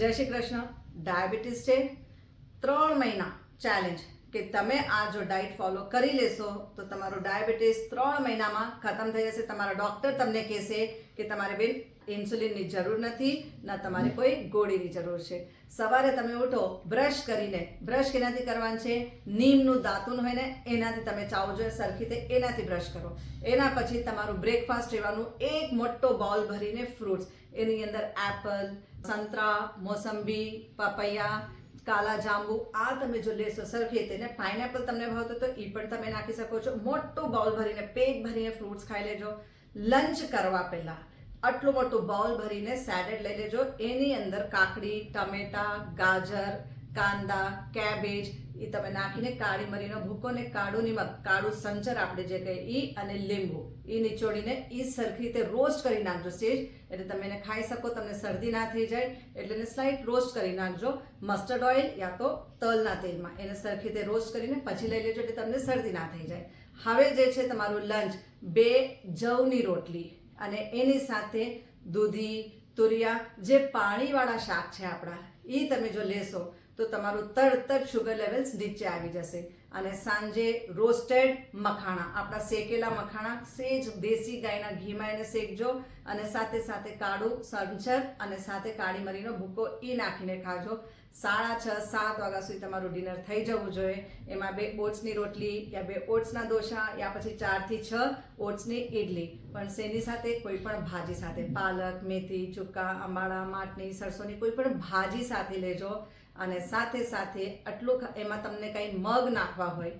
જય શ્રી કૃષ્ણ. ડાયાબિટીસ છે. ત્રણ મહિના ચેલેન્જ કે તમે આ જો ડાયટ ફોલો કરી લેશો, તો તમારું ડાયાબિટીસ ત્રણ મહિનામાં ખતમ થઈ જશે. તમારા ડૉક્ટર તમને કહેશે કે તમારે બેન ઇન્સ્યુલિનની જરૂર નથી, ના તમારે કોઈ ગોળીની જરૂર છે. સવારે તમે ઉઠો બ્રશ કરીને બ્રશ કેનાથી કરવાનું છે? નીમનું દાંતૂન હોય ને, એનાથી તમે ચાવો જોઈએ સરખી રીતે એનાથી બ્રશ કરો. એના પછી તમારું બ્રેકફાસ્ટ રહેવાનું એક મોટો બાઉલ ભરીને ફ્રૂટ્સ એની અંદર એપલ, સંતરા, મોસંબી, પપૈયા કાલા જાંબુ આ તમે જો લેશો, સરખી રીતે. ને પાઇનેપલ તમને ભાવતો તો એ પણ તમે નાખી શકો છો. મોટું બાઉલ ભરીને, પેટ ભરીને ફ્રૂટ્સ ખાઈ લેજો. લંચ કરવા પહેલા આટલું મોટું બાઉલ ભરીને સેલેડ લઈ લેજો. એની અંદર કાકડી, ટમેટા, ગાજર કાંદા, કેબેજ એ તમે નાખીને કાળી મરીનો ભૂકો ને કાળું નિમક, કાળું સંચર આપણે જે કહીએ એ અને લીંબુ. એ નીચોડીને એ સરખી રીતે રોસ્ટ કરી નાખજો સેજ. એટલે તમે એને ખાઈ શકો, તમને શરદી ના થઈ જાય એટલે એને સ્લાઇટ રોસ્ટ કરી નાખજો. મસ્ટર્ડ ઓઇલ યા તો તલના તેલમાં. એને સરખી રીતે રોસ્ટ કરીને પછી લઈ લેજો એટલે તમને શરદી ના થઈ જાય. હવે જે છે તમારું લંચ બે જવની રોટલી અને એની સાથે દૂધી, તુરિયા, જે પાણીવાળા શાક છે આપણા એ તમે જો લેશો તો તમારું તરત જ શુગર લેવલ્સ નીચે આવી જશે. અને સાંજે રોસ્ટેડ મખાણા, આપણા શેકેલા મખાણા, સેજ, દેશી ગાયના ઘીમાં એને શેકજો અને સાથે સાથે કાળું સંચર અને સાથે કાળી મરીનો ભૂકો એ નાખીને ખાજો. સાડા છ, સાત વાગ્યા સુધી તમારું ડિનર થઈ જવું જોઈએ. એમાં બે ઓટ્સની રોટલી, યા બે ઓટ્સના દોશા, યા પછી ચારથી છ ઓટ્સની ઇડલી પણ શેની સાથે? કોઈ પણ ભાજી સાથે. પાલક, મેથી, ચુક્કા અંબાડા માટની સરસોની કોઈ પણ ભાજી સાથે લેજો. અને સાથે સાથે આટલું એમાં તમને કંઈ મગ નાખવા હોય,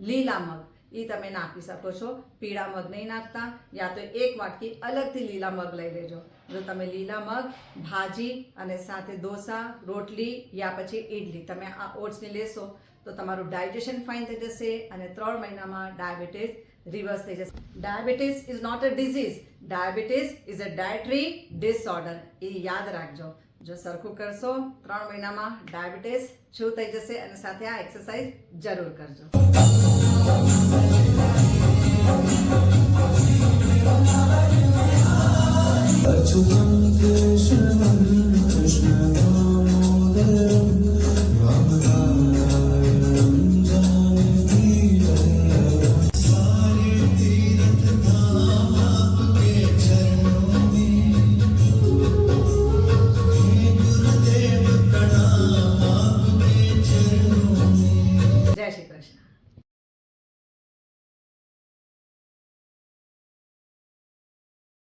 લીલા મગ. એ તમે નાખી શકો છો. પીળા મગ નહીં નાખતા, યા તો એક વાટકી અલગથી લીલા મગ લઈ લેજો. જો તમે લીલા મગ, ભાજી અને સાથે ડોસા રોટલી યા પછી ઇડલી તમે આ ઓટ્સને લેશો, તો તમારું ડાયજેશન ફાઇન થઈ જશે અને ત્રણ મહિનામાં ડાયાબિટીસ રિવર્સ થઈ જશે. Diabetes is not a disease diabetes is a dietary disorder એ યાદ રાખજો. જો સરખું કરશો, ત્રણ મહિનામાં ડાયાબિટીસ શું થઈ જશે અને સાથે આ એક્સરસાઇઝ જરૂર કરજો. Thank you.